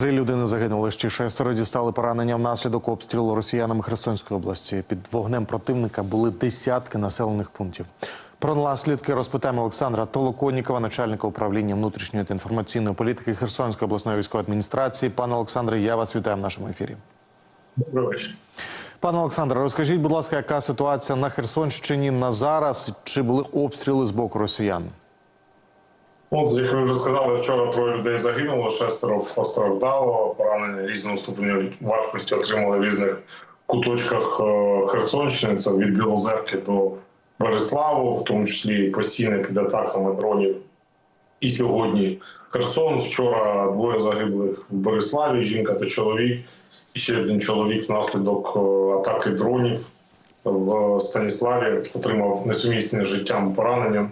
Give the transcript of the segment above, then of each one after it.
Три людини загинули, ще шестеро дістали поранення внаслідок обстрілу росіянами Херсонської області. Під вогнем противника були десятки населених пунктів. Про наслідки розпитаємо Олександра Толоконнікова, начальника управління внутрішньої та інформаційної політики Херсонської обласної військової адміністрації. Пане Олександре, я вас вітаю в нашому ефірі. Добрий вечір. Пане Олександре, розкажіть, будь ласка, яка ситуація на Херсонщині на зараз? Чи були обстріли з боку росіян? От, як ви вже сказали, вчора троє людей загинуло, шестеро постраждало, поранення різного ступеню важкості отримали в різних куточках е, Херсонщини. Це від Білозерки до Береславу, в тому числі постійно під атаками дронів. І сьогодні Херсон. Вчора двоє загиблих в Бориславі, жінка та чоловік. І ще один чоловік внаслідок е, атаки дронів в Станіславі отримав несумісне життям поранення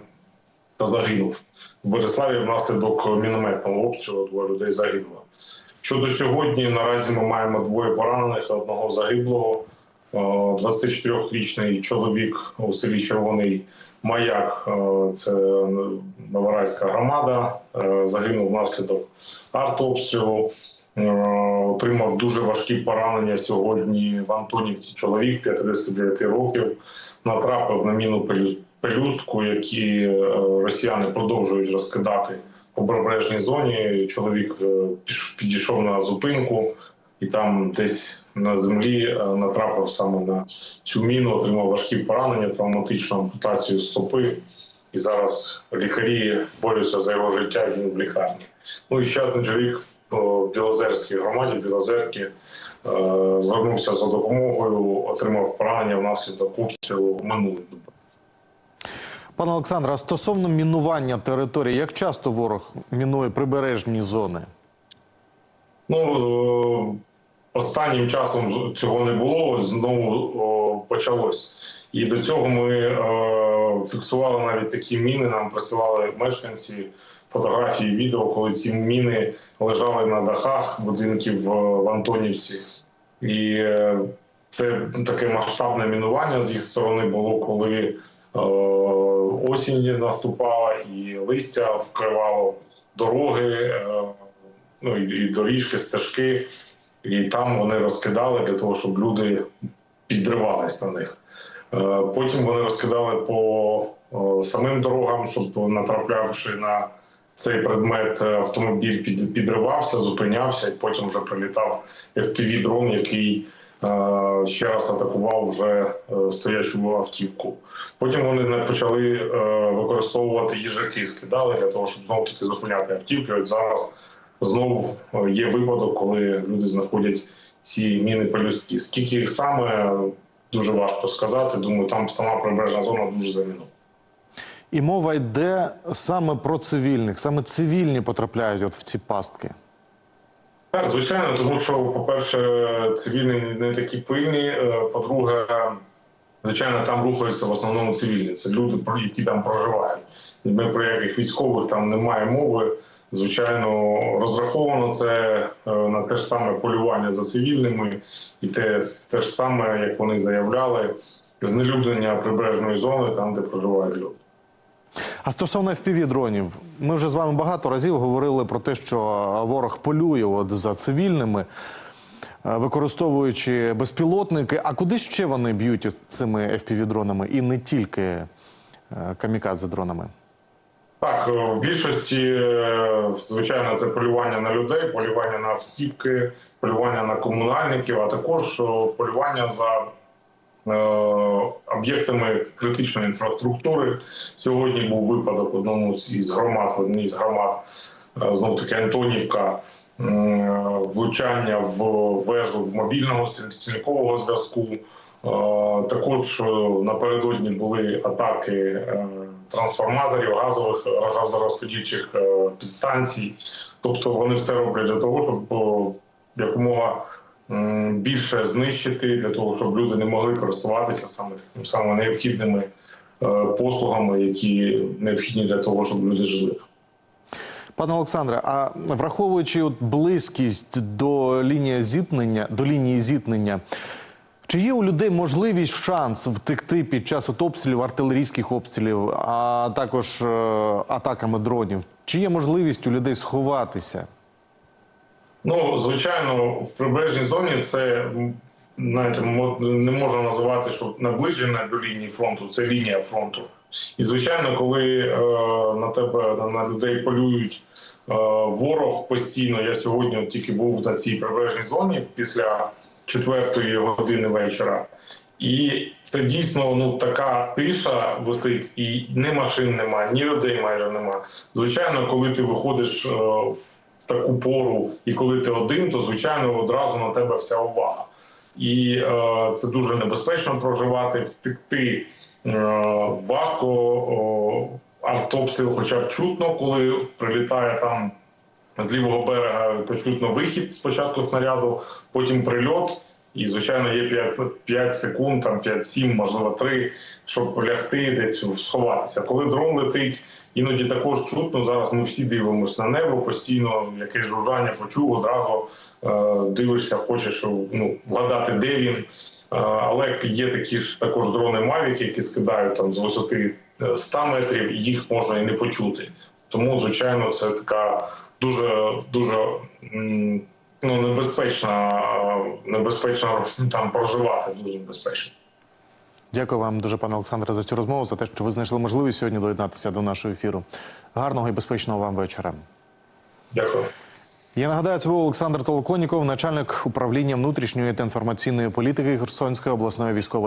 загинув. В Бориславі внаслідок мінометного обстрілу двоє людей загинуло. Щодо сьогодні, наразі ми маємо двоє поранених, одного загиблого. Е, 24-річний чоловік у селі Червоний Маяк, е, це Новорайська громада, е, загинув внаслідок артобстрілу. Е, Отримав дуже важкі поранення сьогодні в Антонівці. Чоловік 59 років натрапив на міну пелюстку, які е, росіяни продовжують розкидати по прибережній зоні. Чоловік е, підійшов на зупинку і там десь на землі е, натрапив саме на цю міну, отримав важкі поранення, травматичну ампутацію стопи. І зараз лікарі борються за його життя. Він в лікарні. Ну і ще один чоловік в Білозерській громаді Білозерки звернувся за допомогою, отримав поранення внаслідок обстрілу добу. Пане Олександре, стосовно мінування території, як часто ворог мінує прибережні зони? Ну е, останнім часом цього не було. Знову почалось. І до цього ми е, фіксували навіть такі міни. Нам присилали мешканці фотографії, відео, коли ці міни лежали на дахах будинків в, в Антонівці. І е, це таке масштабне мінування з їх сторони було, коли е, осінь наступала і листя вкривало дороги. Е, ну і, доріжки, стежки, і там вони розкидали для того, щоб люди підривались на них. Е, Потім вони розкидали по е, самим дорогам, щоб натраплявши на цей предмет, е, автомобіль підривався, зупинявся, і потім вже прилітав fpv дрон який е, ще раз атакував вже е, стоячу автівку. Потім вони почали е, використовувати їжаки, скидали для того, щоб знову таки зупиняти автівки. От зараз знову е, є випадок, коли люди знаходять ці міни пелюстки. Скільки їх саме дуже важко сказати. Думаю, там сама прибережна зона дуже замінована. І мова йде саме про цивільних, саме цивільні потрапляють от в ці пастки. Так, звичайно, тому що, по-перше, цивільні не такі пильні. е, По-друге, звичайно, там рухаються в основному цивільні. Це люди, які там проживають. Ми про яких військових там немає мови. Звичайно, розраховано це е, на те ж саме полювання за цивільними, і те, те ж саме, як вони заявляли, знелюднення прибережної зони, там, де проживають люди. А стосовно FPV-дронів, ми вже з вами багато разів говорили про те, що ворог полює от за цивільними, е, використовуючи безпілотники. А куди ще вони б'ють цими FPV-дронами і не тільки е, камікадзе-дронами? Так, е, в більшості, звичайно, це полювання на людей, полювання на автівки, полювання на комунальників, а також полювання за об'єктами критичної інфраструктури. Сьогодні був випадок одному із громад, в одній з громад, е, знов таки Антонівка, е, влучання в вежу мобільного стільникового зв'язку. Е, Також е, напередодні були атаки е, трансформаторів, газових газорозподільчих е, підстанцій. Тобто вони все роблять для того, щоб якомога більше знищити, для того, щоб люди не могли користуватися саме такими саме необхідними е, послугами, які необхідні для того, щоб люди жили. Пане Олександре, а враховуючи от близькість до лінії зіткнення, до лінії зіткнення, чи є у людей можливість шанс втекти під час от обстрілів, артилерійських обстрілів, а також е, атаками дронів? Чи є можливість у людей сховатися? Ну, звичайно, в прибережній зоні це знаєте, не можна називати, що наближена до лінії фронту, це лінія фронту. І звичайно, коли е, на тебе на, людей полюють е, ворог постійно. Я сьогодні тільки був на цій прибережній зоні після четвертої години вечора. І це дійсно ну така тиша висить, і ні машин немає, ні людей майже немає. Звичайно, коли ти виходиш е, в таку пору, і коли ти один, то звичайно одразу на тебе вся увага. І е, це дуже небезпечно проживати, втекти е, важко. О, автопсію, хоча б чутно, коли прилітає там з лівого берега, то чутно вихід спочатку снаряду, потім прильот. І, звичайно, є 5, 5 секунд, там 5-7, можливо, 3, щоб лягти десь сховатися. Коли дрон летить, іноді також чутно. Зараз ми всі дивимося на небо, постійно якесь жужжання почув, одразу е, дивишся, хочеш ну, вгадати, де він. Е, але є такі ж також дрони Mavic, які скидають там з висоти е, 100 метрів, і їх можна і не почути. Тому, звичайно, це така дуже дуже м, ну, небезпечно, небезпечно там проживати. Дуже небезпечно. Дякую вам дуже, пане Олександре, за цю розмову, за те, що ви знайшли можливість сьогодні доєднатися до нашого ефіру. Гарного і безпечного вам вечора. Дякую. Я нагадаю, це був Олександр Толоконіков, начальник управління внутрішньої та інформаційної політики Херсонської обласної військової